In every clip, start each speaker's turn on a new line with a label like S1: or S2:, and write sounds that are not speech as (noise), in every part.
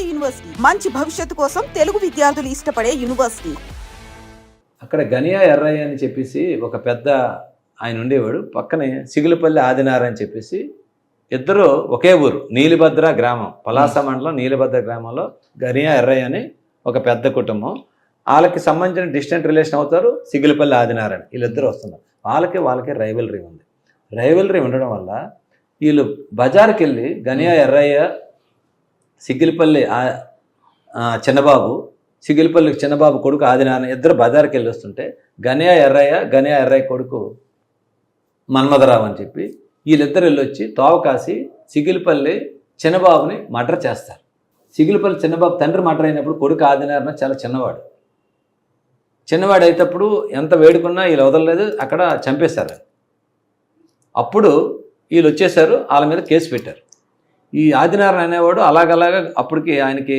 S1: నాడు యూనివర్సిటీ. మంచి భవిష్యత్తు కోసం తెలుగు విద్యార్థులు ఇష్టపడే యూనివర్సిటీ.
S2: అక్కడ గనియా ఎర్రయ్య అని చెప్పేసి ఒక పెద్ద ఆయన ఉండేవాడు. పక్కనే సిగులపల్లి ఆదినార్ అని చెప్పేసి ఇద్దరు ఒకే ఊరు నీలిభద్ర గ్రామం. పలాస మండలం నీలిభద్ర గ్రామంలో గనియా ఎర్రయ్య అని ఒక పెద్ద కుటుంబం. వాళ్ళకి సంబంధించిన డిస్టెంట్ రిలేషన్ అవుతారు సిగిలిపల్లి ఆదినారాయణ. వీళ్ళిద్దరు వస్తున్నారు. వాళ్ళకి వాళ్ళకి రైవలరీ ఉంది. రైవలరీ ఉండడం వల్ల వీళ్ళు బజార్కి వెళ్ళి గనియా ఎర్రయ్య సిగ్గిలిపల్లి చిన్నబాబు సిగిలిపల్లి చిన్నబాబు కొడుకు ఆదినారాయణ ఇద్దరు బజార్కి వెళ్ళి వస్తుంటే గనియా ఎర్రయ్య గనియా ఎర్రయ్య కొడుకు మన్మధరావు అని చెప్పి వీళ్ళిద్దరు వెళ్ళొచ్చి తోవ కాసి సిగిలిపల్లి చిన్నబాబుని మర్డర్ చేస్తారు. సిగిలిపల్లి చిన్నబాబు తండ్రి మర్డర్ అయినప్పుడు కొడుకు ఆదినారాయణ చాలా చిన్నవాడు. చిన్నవాడు అయినప్పుడు ఎంత వేడుకున్నా వీళ్ళు వదలలేదు అక్కడ చంపేశారు. అప్పుడు వీళ్ళు వచ్చేసారు వాళ్ళ మీద కేసు పెట్టారు. ఈ ఆదినారాయణ అనేవాడు అలాగలాగా అప్పటికి ఆయనకి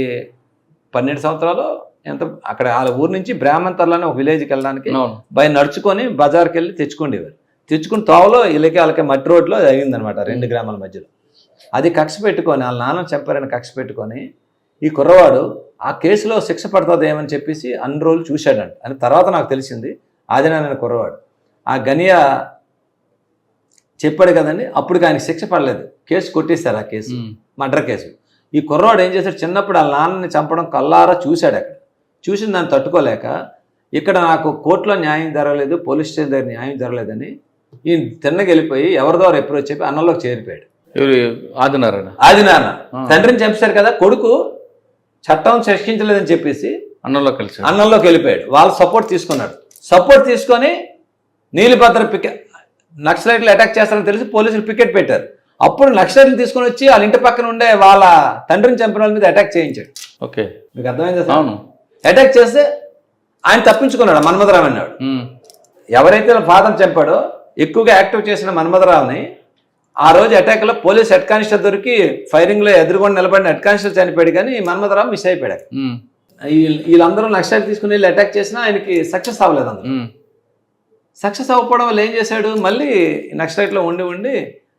S2: పన్నెండు సంవత్సరాలు ఎంత అక్కడ వాళ్ళ ఊరు నుంచి బ్రాహ్మణతర్లు అనే ఒక విలేజ్కి వెళ్ళడానికి బయ నడుచుకొని బజార్కి వెళ్ళి తెచ్చుకుండేవారు. తెచ్చుకుని తోవలో వీళ్ళకి వాళ్ళకి మట్టి రోడ్లో అయిందనమాట రెండు గ్రామాల మధ్యలో. అది కక్ష పెట్టుకొని వాళ్ళ నాన్న చంపారని కక్ష పెట్టుకొని ఈ కుర్రవాడు ఆ కేసులో శిక్ష పడుతుంది ఏమని చెప్పేసి అన్ని రోజులు చూశాడంట. అని తర్వాత నాకు తెలిసింది ఆదినారాయణ కుర్రవాడు. ఆ గనియా చెప్పాడు కదండి అప్పటికి ఆయనకి శిక్ష పడలేదు. కేసు కొట్టేశారు ఆ కేసు. Murder case. ఈ కుర్రవాడు ఏం చేశాడు చిన్నప్పుడు వాళ్ళ నాన్నని చంపడం కల్లారా చూశాడు అక్కడ. చూసిన దాన్ని తట్టుకోలేక ఇక్కడ నాకు కోర్టులో న్యాయం జరగలేదు పోలీస్ స్టేషన్ దగ్గర న్యాయం జరగలేదని ఈ తిన్నకి వెళ్ళిపోయి ఎవరి ద్వారా అప్రోచ్ చెప్పి అన్నంలోకి చేరిపోయాడు.
S3: ఆదినారాయణ.
S2: ఆది నాన్న
S3: ఆ.
S2: తండ్రిని చంపేశారు కదా కొడుకు చట్టం శిక్షించలేదని చెప్పేసి
S3: అన్నంలో కలిసి
S2: అన్నంలోకి వెళ్ళిపోయాడు. వాళ్ళు సపోర్ట్ తీసుకున్నాడు. సపోర్ట్ తీసుకొని నీలిభద్ర పికెట్ నక్సలైట్లు అటాక్ చేస్తారని తెలిసి పోలీసులు పికెట్ పెట్టారు. అప్పుడు నక్సలైట్లు తీసుకొని వచ్చి వాళ్ళ ఇంటి పక్కన ఉండే వాళ్ళ తండ్రిని చంపిన వాళ్ళ మీద అటాక్ చేయించాడు.
S3: ఓకే.
S2: మీకు అర్థమైందా సార్?
S3: అవును.
S2: అటాక్ చేస్తే ఆయన తప్పించుకున్నాడు మన్మధరావు అన్నాడు. ఎవరైతే ఫాదర్ చంపాడో ఎక్కువగా యాక్టివ్ చేసిన మన్మధరావుని ఆ రోజు అటాక్లో పోలీస్ హెడ్ కానిస్టేబుల్ దొరికి ఫైరింగ్లో ఎదురుకొని నిలబడిన హెడ్ కానిస్టేబుల్ చనిపోయాడు కానీ మన్మధరావు మిస్ అయిపోయాడు. వీళ్ళందరూ నక్సలైట్ తీసుకుని వెళ్ళి అటాక్ చేసినా ఆయనకి సక్సెస్ అవ్వలేదు
S3: ఉమ్.
S2: సక్సెస్ అవ్వకపోవడం వల్ల ఏం చేశాడు? మళ్ళీ నక్సలైట్లో ఉండి ఉండి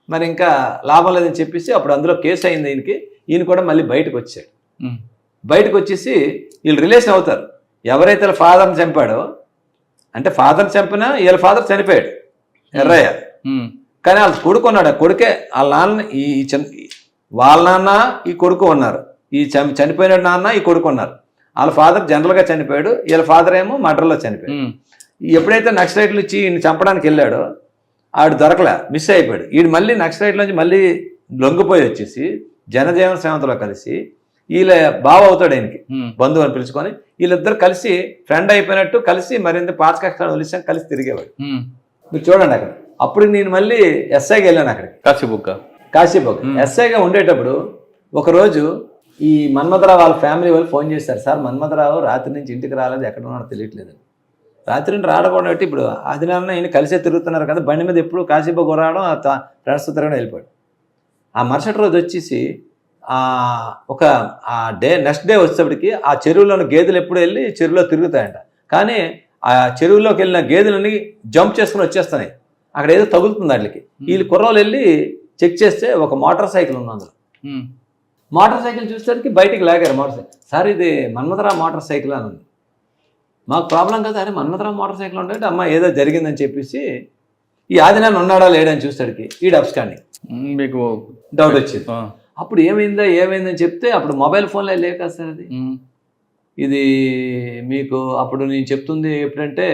S2: మరి ఇంకా లాభం లేదని చెప్పేసి అప్పుడు అందులో కేసు అయింది ఈయనకి ఈయన కూడా మళ్ళీ బయటకు వచ్చాడు. బయటకు వచ్చేసి వీళ్ళు రిలేషన్ అవుతారు. ఎవరైతే వీళ్ళ ఫాదర్ని చంపాడో అంటే ఫాదర్ చంపినా వీళ్ళ ఫాదర్ చనిపోయాడు. ఎర్రయ్య. కానీ వాళ్ళ కొడుకు ఉన్నాడు. ఆ కొడుకే వాళ్ళ నాన్న ఈ చన్ వాళ్ళ నాన్న ఈ కొడుకు ఉన్నారు. ఈ చనిపోయిన నాన్న ఈ కొడుకు ఉన్నారు. వాళ్ళ ఫాదర్ జనరల్గా చనిపోయాడు. వీళ్ళ ఫాదర్ ఏమో మర్డర్లో చనిపోయాడు. ఎప్పుడైతే నక్సలైట్లు ఇచ్చి ఈయన చంపడానికి వెళ్ళాడో ఆడు దొరకలే మిస్ అయిపోయాడు. ఈడు మళ్ళీ నక్సలైట్ నుంచి మళ్ళీ లొంగిపోయి వచ్చేసి జనజీవన సేవంతలో కలిసి వీళ్ళ బావ అవుతాడు ఆయనకి. బంధువు అని పిలుచుకొని వీళ్ళిద్దరు కలిసి ఫ్రెండ్ అయిపోయినట్టు కలిసి మరింత పాత కష్టాలు వదిలేసాం కలిసి తిరిగేవాడు. మీరు చూడండి అక్కడ. అప్పుడు నేను మళ్ళీ ఎస్ఐకి వెళ్ళాను అక్కడికి.
S3: కాశీబుక్క
S2: కాశీబోక్. ఎస్ఐగా ఉండేటప్పుడు ఒకరోజు ఈ మన్మధరావు వాళ్ళ ఫ్యామిలీ వాళ్ళు ఫోన్ చేశారు. సార్ మన్మధరావు రాత్రి నుంచి ఇంటికి రాలేదు ఎక్కడ ఉన్నాడో తెలియట్లేదు. రాత్రి నుండి రాడకుండా పెట్టి ఇప్పుడు ఆదినాన్న ఈయన కలిసే తిరుగుతున్నారు కదా బండి మీద ఎప్పుడు కాశీబోక్ రావడం ఫ్రెండ్స్ తిరగడం వెళ్ళిపోయాడు. ఆ మరుసటి రోజు వచ్చేసి ఒక ఆ డే నెక్స్ట్ డే వచ్చేప్పటికి ఆ చెరువులోని గేదెలు ఎప్పుడు వెళ్ళి చెరువులో తిరుగుతాయంట. కానీ ఆ చెరువులోకి వెళ్ళిన గేదెలని జంప్ చేసుకుని వచ్చేస్తున్నాయి. అక్కడ ఏదో తగులుతుంది వాటికి. వీళ్ళు కుర్రోలు వెళ్ళి చెక్ చేస్తే ఒక మోటార్ సైకిల్ ఉంది అందులో. మోటార్ సైకిల్ చూసేసరికి బయటికి లాగారు మోటార్ సైకిల్. సార్ ఇది మన్మధరావు మోటార్ సైకిల్ అని ఉంది. మాకు ప్రాబ్లం కదా అరే మన్మధరావు మోటార్ సైకిల్ ఉంటే అమ్మ ఏదో జరిగిందని చెప్పేసి ఈ ఆదినాన్ని ఉన్నాడా లేడని చూస్తాడికి ఈ అబ్స్కాండింగ్.
S3: మీకు
S2: డౌట్ వచ్చింది. అప్పుడు ఏమైందా ఏమైందని చెప్తే అప్పుడు మొబైల్ ఫోన్లో లేక సార్ అది. ఇది మీకు అప్పుడు నేను చెప్తుంది ఎప్పుడంటే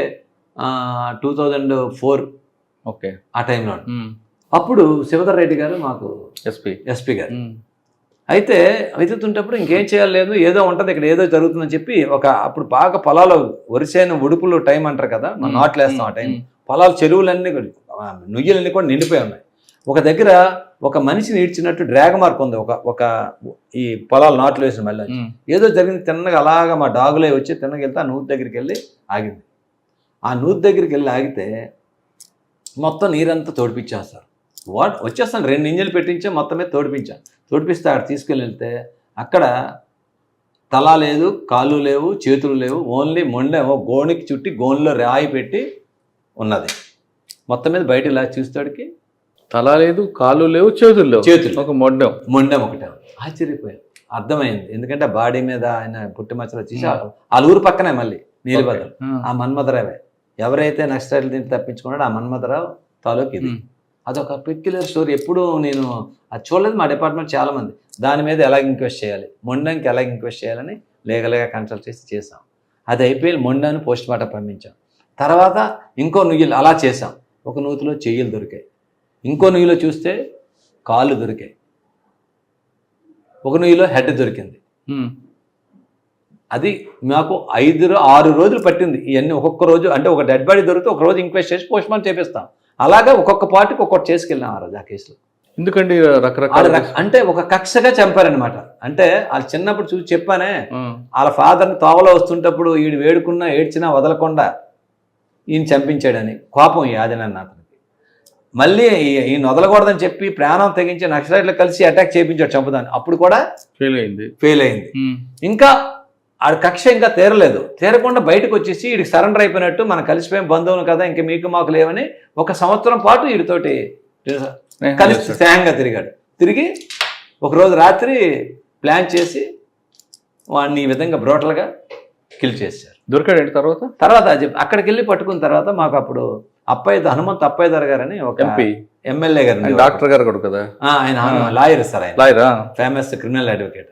S2: టూ థౌజండ్ ఫోర్
S3: ఓకే
S2: ఆ టైంలో. అప్పుడు శివధర్ రెడ్డి గారు మాకు
S3: ఎస్పీ
S2: ఎస్పీ గారు. అయితే వెతుకుతుంటప్పుడు ఇంకేం చేయాలి లేదు ఏదో ఉంటుంది ఇక్కడ ఏదో జరుగుతుందని చెప్పి ఒక అప్పుడు బాగా పొలాలు వరిసేను ఉడుపులు టైం అంటారు కదా మనం నాట్లు వేస్తాం ఆ టైం. పొలాలు చెరువులన్నీ నుయ్యలన్నీ కూడా నిండిపోయి ఉన్నాయి. ఒక దగ్గర ఒక మనిషిని ఈడ్చినట్టు డ్రాగ మార్క్ ఉంది ఒక ఒక ఈ పొలాలు నాట్లు వేసిన మళ్ళీ. ఏదో జరిగింది తిన్నగా అలాగా మా డాగులే వచ్చి తిన్నగా వెళ్తే ఆ నూతి దగ్గరికి వెళ్ళి ఆగింది. ఆ నూతి దగ్గరికి వెళ్ళి ఆగితే మొత్తం నీరంతా తోడిపించేస్తారు. వాట్ వచ్చేస్తాను రెండు ఇంజలు పెట్టించే మొత్తం మీద తోడిపించాను. తోడిపిస్తే అక్కడ తీసుకెళ్ళి వెళ్తే అక్కడ తల లేదు కాళ్ళు లేవు చేతులు లేవు ఓన్లీ మొండేమో గోనికి చుట్టి గోన్లో రాయి పెట్టి ఉన్నది. మొత్తం మీద బయట ఇలా చూస్తాడికి
S3: తల లేదు కాళ్ళు లేవు చేతులు లేవు.
S2: చేతులు.
S3: ఒక మొడ్డం
S2: మొండెం ఒకటే. ఉంది. ఆశ్చర్యపోయాను. అర్థమైంది. ఎందుకంటే బాడీ మీద ఆయన పుట్టి మచ్చలు వచ్చేసి ఊరు పక్కనే మళ్ళీ నీలిభద్రం ఆ. మన్మధరావే. ఎవరైతే నక్సలైట్లు దీన్ని తప్పించుకున్నాడో ఆ మన్మధరావు తాలూకు ఇది. అదొక పెక్యులర్ స్టోరీ ఎప్పుడు నేను అది చూడలేదు మా డిపార్ట్మెంట్ చాలా మంది దాని మీద ఎలా ఇంక్వెస్ట్ చేయాలి? మొండంకి ఎలా ఇంక్వెస్ట్ చేయాలని లీగల్గా కన్సల్ట్ చేసి చేసాం అది అయిపోయి మొండాన్ని పోస్ట్ మార్టం పంపించాం. తర్వాత ఇంకో నుయ్యలు అలా చేసాం ఒక నూతిలో చెయ్యలు దొరికాయి. ఇంకో నుయ్యిలో చూస్తే కాళ్ళు దొరికాయి. ఒక నుయ్యిలో హెడ్ దొరికింది. అది మాకు ఐదు ఆరు రోజులు పట్టింది. ఇవన్నీ ఒక్కొక్క రోజు అంటే ఒక డెడ్ బాడీ దొరికితే ఒక రోజు ఇంక్వెస్ట్ చేసి పోస్ట్ మార్టం చేపిస్తాం. అలాగే ఒక్కొక్క పార్టీకి ఒక్కొక్కటి చేసుకెళ్ళాం ఆ రోజు ఆ కేసులో.
S3: ఎందుకండి రకరకాల
S2: రక- అంటే ఒక కక్షగా చంపారనమాట అంటే వాళ్ళు చిన్నప్పుడు చూసి చెప్పానే. వాళ్ళ ఫాదర్ని తోవలో వస్తుంటప్పుడు ఈడు వేడుకున్నా ఏడ్చినా వదలకుండా ఈయన చంపించాడని కోపం ఈ ఆదినాన్న అతనికి మళ్ళీ ఈయన వదలకూడదని చెప్పి ప్రాణం తెగించి నక్సలైట్లు కలిసి అటాక్ చేయించాడు చంపుదాన్ని. అప్పుడు కూడా
S3: ఫెయిల్ అయింది.
S2: ఫెయిల్ అయింది. ఇంకా ఆడ కక్ష ఇంకా తీరలేదు. తీరకుండా బయటకు వచ్చేసి వీడికి సరెండర్ అయిపోయినట్టు మనం కలిసిపోయిన బంధువులు కదా ఇంక మీకు మాకు లేవని ఒక సంవత్సరం పాటు వీడితోటి కలిసి. స్నేహంగా తిరిగాడు. తిరిగి ఒకరోజు రాత్రి ప్లాన్ చేసి వాడిని ఈ విధంగా బ్రోటల్గా కిల్ చేశారు.
S3: దొరికాడండి తర్వాత?
S2: తర్వాత అక్కడికి వెళ్ళి పట్టుకున్న తర్వాత మాకు అప్పుడు అప్పయ్య హనుమంత్ అప్పయ్యదర్ గారని ఒక
S3: ఎంపీ.
S2: ఎమ్మెల్యే గారు
S3: డాక్టర్ గారు కూడా కదా?
S2: ఆయన లాయర్ సార్ ఆయన.
S3: లాయరా?
S2: Famous criminal advocate.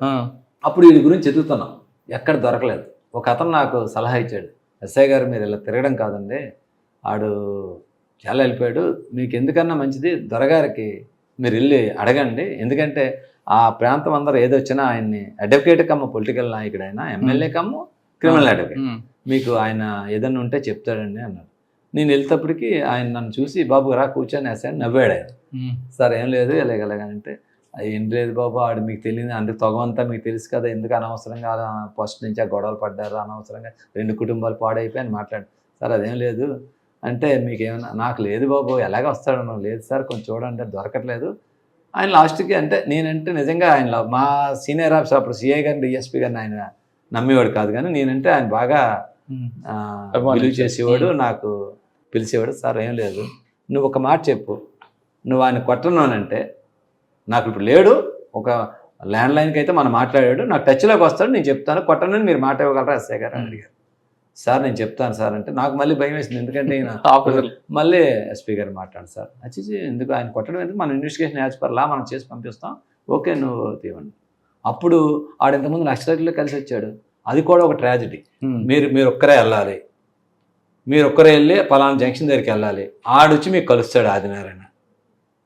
S2: అప్పుడు వీడి గురించి ఎదుగుతున్నాం. ఎక్కడ దొరకలేదు ఒక అతను నాకు సలహా ఇచ్చాడు ఎస్ఐ గారు మీరు ఇలా తిరగడం కాదండి ఆడు చాలా వెళ్ళిపోయాడు మీకు ఎందుకన్నా మంచిది దొరగారికి మీరు వెళ్ళి అడగండి ఎందుకంటే ఆ ప్రాంతం అందరూ ఏదొచ్చినా ఆయన్ని అడ్వకేట్ కమ్మ పొలిటికల్ నాయకుడు ఆయన ఎమ్మెల్యే కమ్మ క్రిమినల్ అడ్వకేట్. మీకు ఆయన ఏదన్నా ఉంటే చెప్తాడండి అన్నాడు నేను వెళ్తేప్పటికి ఆయన నన్ను చూసి బాబు రా కూర్చొని వేసాను నవ్వాడు ఆయన. సార్ ఏం లేదు ఎలాగలాగంటే ఏం లేదు బాబు ఆడు మీకు తెలియదు అందుకు తొగమంతా మీకు తెలుసు కదా ఎందుకు అనవసరంగా ఫస్ట్ నుంచి ఆ గొడవలు పడ్డారు అనవసరంగా రెండు కుటుంబాలు పాడైపోయి అని మాట్లాడు. సార్ అదేం లేదు. అంటే మీకు ఏమైనా నాకు లేదు బాబు ఎలాగ వస్తాడు నువ్వు లేదు సార్ కొంచెం చూడండి దొరకట్లేదు. ఆయన లాస్ట్కి అంటే నేనంటే నిజంగా ఆయన మా సీనియర్ ఆఫీసర్ అప్పుడు సిఐ గారిని డిఎస్పీ గారిని ఆయన నమ్మేవాడు కాదు కానీ నేనంటే ఆయన బాగా. విలువ చేసేవాడు నాకు పిలిచేవాడు సార్ ఏం లేదు. నువ్వు ఒక మాట చెప్పు. నువ్వు ఆయన కొట్టనునంటే నాకు ఇప్పుడు లేడు. ఒక ల్యాండ్ లైన్కి అయితే మనం మాట్లాడాడు. నాకు టచ్లోకి వస్తాడు నేను చెప్తాను. కొట్టనని మీరు మాట ఇవ్వగలరా? ఎస్ఐ గారు అని అడిగారు. సార్ నేను చెప్తాను సార్ అంటే నాకు మళ్ళీ భయం వేసింది. ఎందుకంటే ఈయన (laughs)
S3: ఆఫీసర్
S2: మళ్ళీ ఎస్పీ గారు మాట్లాడు సార్. వచ్చేసి ఎందుకు ఆయన కొట్టడం ఎందుకు? మన ఇన్వెస్టిగేషన్ యాజ్ పర్ లా మనం చేసి పంపిస్తాం. ఓకే నువ్వు తీవండి అప్పుడు ఆడు ఇంతకుముందు నక్సలైట్లో కలిసి వచ్చాడు. అది కూడా ఒక ట్రాజడీ. మీరు మీరు ఒక్కరే వెళ్ళాలి. మీరు ఒక్కరే వెళ్ళి పలానా జంక్షన్ దగ్గరికి వెళ్ళాలి. ఆడొచ్చి మీకు కలుస్తాడు ఆదినారాయణ.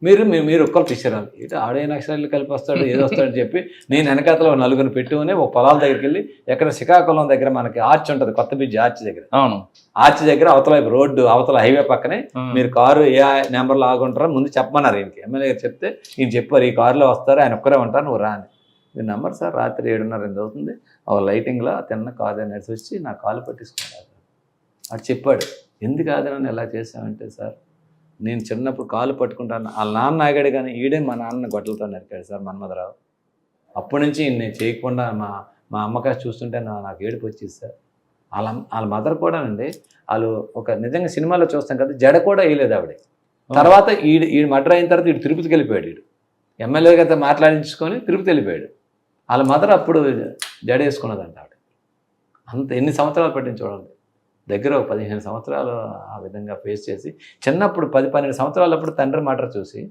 S2: మీరు మీరు మీరు ఒక్కరు తీసుకురాలి ఇటు ఆడే నక్షత్రాలు కలిపి వస్తాడు ఏదో వస్తాడని చెప్పి నేను వెనకాతలో నలుగురిని పెట్టుకుని ఒక పొలాల దగ్గరికి వెళ్ళి ఎక్కడ శ్రీకాకుళం దగ్గర మనకి ఆర్చ్ ఉంటుంది కొత్త బ్రిడ్జ్ ఆర్చ్ దగ్గర.
S3: అవును.
S2: ఆర్చ్ దగ్గర అవతల రోడ్డు అవతల హైవే పక్కనే. మీరు కారు ఏ నెంబర్లో ఆగుంటారో ముందు చెప్పమన్నారు ఈయనకి. ఎమ్మెల్యే గారు చెప్తే ఈయన చెప్పారు ఈ కారులో వస్తారు ఆయన ఒక్కరే ఉంటారు నువ్వు రా అని. మీ నెంబర్ సార్ రాత్రి ఏడున్నర ఎంత అవుతుంది. ఆ లైటింగ్లో తిన్న కారు నడిచి వచ్చి నా కాలు పట్టించుకున్నారు అటు చెప్పాడు ఎందుకు ఆదరణ ఎలా చేసామంటే సార్ నేను చిన్నప్పుడు కాలు పట్టుకుంటాను. వాళ్ళ నాన్న ఆగాడు కానీ ఈడే మా నాన్న గొడ్డలతో నరికాడు సార్ మన్మధరావు. అప్పటి నుంచి నేను చేయకుండా మా మా అమ్మకాయ చూస్తుంటే నా- నాకు ఏడుపు వచ్చేది సార్. వాళ్ళ వాళ్ళ మదర్ కూడానండి వాళ్ళు ఒక నిజంగా సినిమాలో చూస్తాం కదా జడ కూడా వేయలేదు ఆవిడ. తర్వాత ఈడు ఈడు మర్డర్ అయిన తర్వాత ఈడు తిరుపతికి వెళ్ళిపోయాడు ఈడు. ఎమ్మెల్యే గారితో మాట్లాడించుకొని తిరుపతి వెళ్ళిపోయాడు. వాళ్ళ మదర్ అప్పుడు జడ వేసుకున్నదంట ఆవిడ. అంత ఎన్ని సంవత్సరాలు పట్టింది చూడండి. దగ్గర ఒక పదిహేను సంవత్సరాలు ఆ విధంగా ఫేస్ చేసి చిన్నప్పుడు పది పన్నెండు సంవత్సరాలప్పుడు తండ్రి మర్డర్ చూసి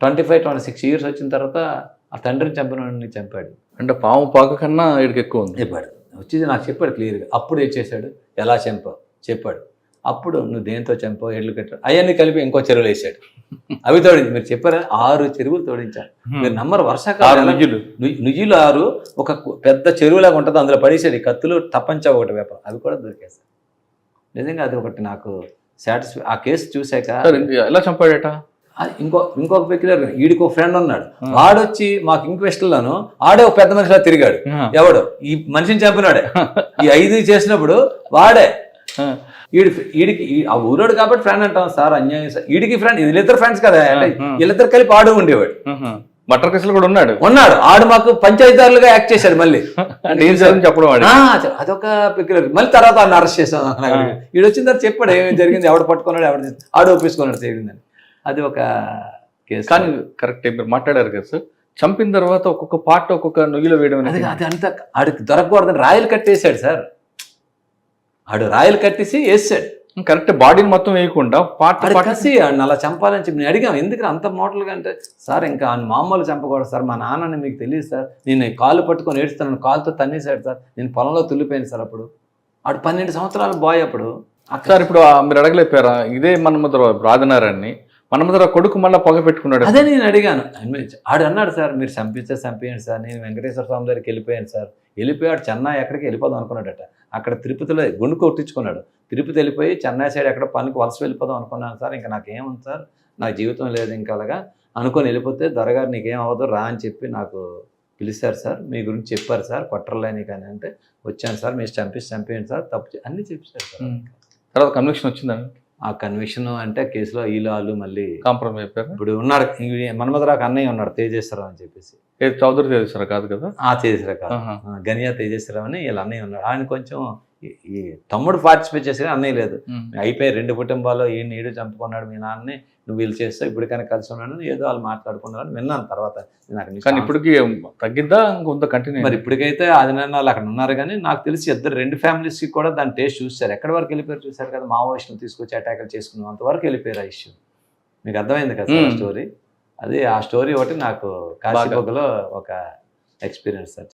S2: twenty five twenty six years వచ్చిన తర్వాత ఆ తండ్రిని చంపిన చంపాడు.
S3: అంటే పాము పాక కన్నా వీడికి ఎక్కువ ఉంది.
S2: చెప్పాడు. వచ్చి నాకు చెప్పాడు క్లియర్గా. అప్పుడు ఏం చేశాడు? ఎలా చంపావు? చెప్పాడు. అప్పుడు నువ్వు దేంతో చంపావు? ఎడ్లు కట్టాడు అవన్నీ కలిపి ఇంకో చెరువులు వేసాడు అవి తోడింది. మీరు చెప్పారా? ఆరు చెరువులు తోడించాడు. మీరు నమ్మరు. వర్షాకాలం
S3: నిజులు
S2: ను- నుయ్యిలు ఆరు. ఒక పెద్ద చెరువులాగా ఉంటుంది. అందులో పడేసాడు కత్తులు తప్పంచా ఒకటి వ్యాపారం అవి కూడా దొరికేసాయి నిజంగా అది ఒకటి నాకు సాటిస్ఫై ఆ కేసు చూశాక
S3: ఎలా చంపాడట?
S2: ఇంకో ఇంకొక పెక్యులర్ ఈడికి ఒక ఫ్రెండ్ ఉన్నాడు. వాడొచ్చి మాకు ఇంక్వెస్ట్లను ఆడే ఒక పెద్ద మనిషిలా తిరిగాడు. ఎవడు? ఈ మనిషిని చంపినాడే. ఈ ఐదు చేసినప్పుడు వాడే. ఈడి ఈడికి ఆ ఊరోడు కాబట్టి ఫ్రెండ్ అంటాం సార్ అన్యాయం సార్. ఈడికి ఫ్రెండ్ వీళ్ళిద్దరు ఫ్రెండ్స్ కదా. వీళ్ళిద్దరు కలిపి ఆడు ఉండేవాడు.
S3: మటర్ కేసులు కూడా ఉన్నాడు.
S2: ఉన్నాడు. ఆడు మాకు పంచాయతీదారులుగా యాక్ట్ చేశాడు మళ్ళీ.
S3: అంటే ఏం సార్ చెప్పడం
S2: అదొక మళ్ళీ తర్వాత ఆయన అరెస్ట్ చేసాం ఈడు వచ్చిన తర్వాత చెప్పాడు ఏమేమి జరిగింది ఎవడు పట్టుకున్నాడు ఎవడు ఆడు ఒప్పించుకున్నాడు జరిగిందని అది ఒక కేసు
S3: కానీ కరెక్ట్ మీరు మాట్లాడారు కదా సార్. చంపిన తర్వాత ఒక్కొక్క పార్ట్ ఒక్కొక్క నుయ్యిలో వేయడం
S2: అది
S3: అనేది
S2: అది అంతా ఆడికి దొరకకూడదని రాయలు కట్టేశాడు సార్. ఆడు రాయలు కట్టేసి వేసాడు.
S3: కరెక్ట్ బాడీని మొత్తం వేయకుండా పార్ట్ పార్ట్
S2: కసి అలా చంపాలని చెప్పి నేను అడిగాం ఎందుకు అంత మోటలుగా అంటే సార్ ఇంకా ఆయన మామూలు చంపకూడదు సార్ మా నాన్నని మీకు తెలియదు సార్. నేను కాలు పట్టుకొని ఏడుస్తున్నాను కాలుతో తన్నేశాడు సార్. నేను పొలంలో తుల్లిపోయాను సార్ అప్పుడు. ఆడు పన్నెండు సంవత్సరాల బాయ్ అప్పుడు.
S3: సార్ ఇప్పుడు మీరు అడగలేపారా ఇదే మన్మధర రాజనారాన్ని మన్మధర కొడుకు మళ్ళీ పొగ పెట్టుకున్నాడు
S2: అదే నేను అడిగాను. ఆడు అన్నాడు సార్ మీరు చంపిస్తే చంపేయండి సార్. నేను వెంకటేశ్వర స్వామి దగ్గరికి వెళ్ళిపోయాను సార్. వెళ్ళిపోయాడు చెన్నై ఎక్కడికి వెళ్ళిపోదాం అనుకున్నాడట. అక్కడ తిరుపతిలో గుండు కొట్టించుకున్నాడు. తిరుపతి వెళ్ళిపోయి చెన్నై సైడ్ ఎక్కడ పనికి వలస వెళ్ళిపోదాం అనుకున్నాను సార్. ఇంకా నాకేముంది సార్? నా జీవితం లేదు ఇంకా అలాగా. అనుకొని వెళ్ళిపోతే దొరగారు నీకేం అవ్వదు రా అని చెప్పి నాకు పిలిచారు సార్. మీ గురించి చెప్పారు సార్. కొట్టర్లేని కానీ అంటే వచ్చాను సార్. మీరు చంపేసి చంపేయండి సార్? తప్పు అన్నీ చెప్పారు సార్.
S3: తర్వాత కన్విక్షన్ వచ్చిందండి
S2: ఆ కన్విక్షన్ అంటే కేసులో ఈలు వాళ్ళు మళ్ళీ
S3: కాంప్రమైజ్ అయిపోయారు?
S2: ఇప్పుడు ఉన్నాడు. మన్మధరాకు అన్నయ్య ఉన్నాడు తేజేశ్వరరావు అని చెప్పేసి.
S3: చౌదరి చేస్తారా కాదు కదా?
S2: ఆ తేజేశ్వరరావు గనియా తేజేశ్వరరావు అని వీళ్ళ అన్నయ్య ఉన్నాడు. ఆయన కొంచెం ఈ- తమ్ముడు పార్టిసిపేట్ చేసి అన్నయ్య లేదు. అయిపోయి రెండు కుటుంబాలు ఈ నీడు చంపుకున్నాడు మీ నాన్నని నువ్వు వీళ్ళు చేస్తావు ఇప్పటికైనా కలిసి ఉన్నాడు ఏదో వాళ్ళు మాట్లాడుకున్నారని విన్నాను తర్వాత.
S3: కానీ ఇప్పటికి తగ్గిద్దా? ఇంకొంత కంటిన్యూ
S2: మరి ఇప్పటికైతే ఆదినారాయణ వాళ్ళు అక్కడ ఉన్నారు కానీ నాకు తెలిసి ఇద్దరు రెండు ఫ్యామిలీస్కి కూడా దాని టేస్ట్ చూశారు. ఎక్కడి వరకు వెళ్ళిపోయారు చూశారు కదా? మావోయిస్టులు తీసుకొచ్చి అటాకులు చేసుకున్నాం అంతవరకు వెళ్ళిపోయారు ఆ ఇష్యూ మీకు అర్థమైంది కదా. స్టోరీ అది ఆ స్టోరీ ఒకటి నాకు కాశీబొగ్గలో ఒక ఎక్స్పీరియన్స్ సార్